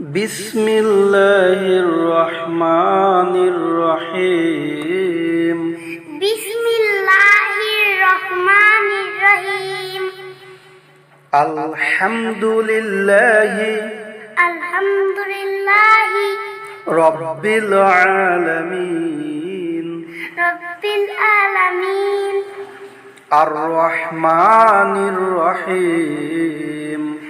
بسم الله الرحمن الرحيم بسم الله الرحمن الرحيم الحمد لله الحمد لله رب العالمين رب العالمين الرحمن الرحيم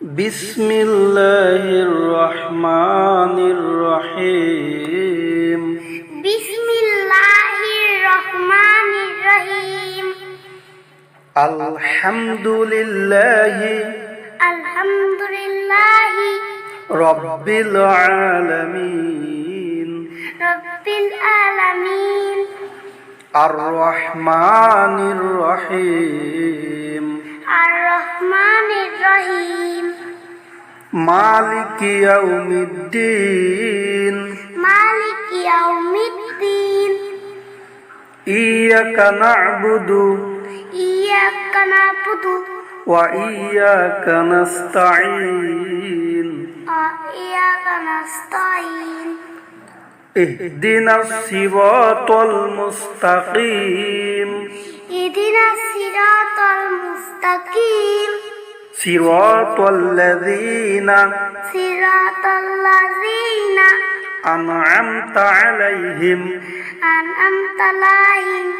بسم الله الرحمن الرحيم بسم الله الرحمن الرحيم الحمد لله الحمد لله رب العالمين رب العالمين الرحمن الرحيم মালিক ইয়াউমিদ্দিন মালিক ইয়াউমিদ্দিন ইয়াকা না'বুদু ইয়াকা না'বুদু ওয়া ইয়াকা নাস্তাঈন ইয়াকা নাস্তাঈন اهدنا الصراط المستقيم اهدنا الصراط المستقيم صراط الذين صراط الذين أنعمت عليهم أنعمت عليهم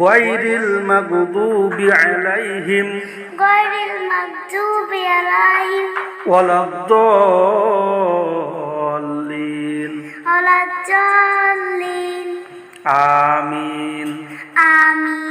غير المغضوب عليهم غير المغضوب عليهم ولا الضالين ولا الضالين آمين آمين